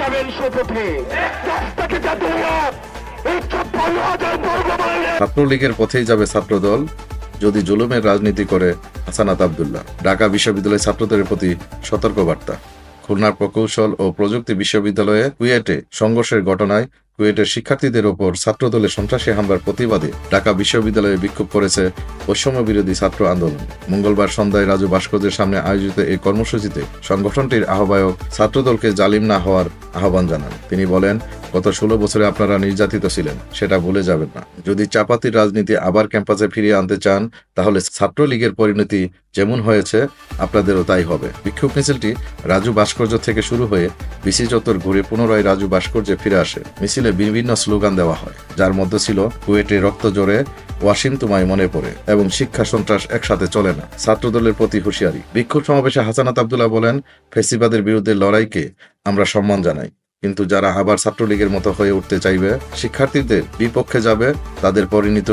যাবেন রাস্তাকে জাতীয় ছাপ্পান্ন হাজার বর্গ মাইলের ছাত্রলীগের পথেই যাবে ছাত্রদল, যদি জুলুমের রাজনীতি করে হাসানাত আবদুল্লাহ। ঢাকা বিশ্ববিদ্যালয়ের ছাত্রদের প্রতি সতর্ক বার্তা খুলনার প্রকৌশল ও প্রযুক্তি বিশ্ববিদ্যালয়ে কুয়েটে সংঘর্ষের ঘটনায় কুয়েটের শিক্ষার্থীদের ওপর ছাত্রদলে সন্ত্রাসী হামলার প্রতিবাদে ঢাকা বিশ্ববিদ্যালয়ে বিক্ষোভ করেছে বৈষম্য বিরোধী ছাত্র আন্দোলন। মঙ্গলবার সন্ধ্যায় রাজু ভাস্কর্যের সামনে আয়োজিত এই কর্মসূচিতে সংগঠনটির আহ্বায়ক ছাত্রদলকে জালিম না হওয়ার আহ্বান জানান। তিনি বলেন গত ষোলো বছরে আপনারা নির্যাতিত ছিলেন, সেটা ভুলে যাবেন না। যদি চাপাতির রাজনীতি আবার ক্যাম্পাসে ফিরিয়ে আনতে চান, তাহলে ছাত্রলীগের পরিণতি যেমন হয়েছে, আপনাদেরও তাই হবে। বিক্ষোভ মিছিলটি রাজু ভাস্কর্য থেকে শুরু হয়ে বিসি চত্বর ঘুরে পুনরায় রাজু ভাস্কর্যে ফিরে আসে। মিছিলে বিভিন্ন স্লোগান দেওয়া হয়, যার মধ্যে ছিল, কুয়েটে রক্ত জোরে ওয়াসিম তোমায় মনে পড়ে এবং শিক্ষা সন্ত্রাস একসাথে চলে না ছাত্রদলের প্রতি হুঁশিয়ারি। বিক্ষোভ সমাবেশে হাসানাত আবদুল্লাহ বলেন, ফেসিবাদের বিরুদ্ধে লড়াইকে আমরা সম্মান জানাই। কিন্তু যারা আবার ছাত্রলীগের মতো হয়ে উঠতে চাইবে, শিক্ষার্থীদের বিপক্ষে যাবে, তাদের পরিণত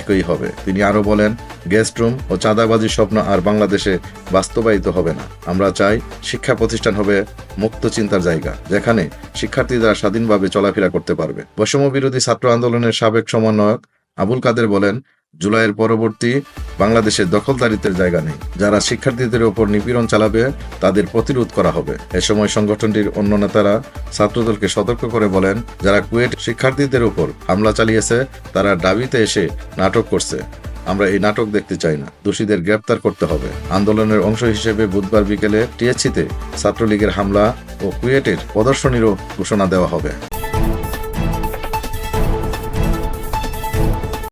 একই হবে। তিনি আরও বলেন, গেস্ট রুম ও চাঁদাবাজির স্বপ্ন আর বাংলাদেশে বাস্তবায়িত হবে না। আমরা চাই শিক্ষা প্রতিষ্ঠান হবে মুক্ত চিন্তার জায়গা, যেখানে শিক্ষার্থীরা স্বাধীনভাবে চলাফেরা করতে পারবে। বৈষম্য বিরোধী ছাত্র আন্দোলনের সাবেক সমন্বয়ক আবুল কাদের বলেন জুলাইয়ের পরবর্তী বাংলাদেশে দখলদারিত্বের জায়গা নেই। যারা শিক্ষার্থীদের ওপর নিপীড়ন চালাবে, তাদের প্রতিরোধ করা হবে। এ সময় সংগঠনটির অন্য নেতারা ছাত্রদলকে সতর্ক করে বলেন, যারা কুয়েট শিক্ষার্থীদের উপর হামলা চালিয়েছে, তারা দাবিতে এসে নাটক করছে। আমরা এই নাটক দেখতে চাই না। দোষীদের গ্রেপ্তার করতে হবে। আন্দোলনের অংশ হিসেবে বুধবার বিকেলে টিএসসিতে ছাত্রলীগের হামলা ও কুয়েটের প্রদর্শনীরও ঘোষণা দেওয়া হবে।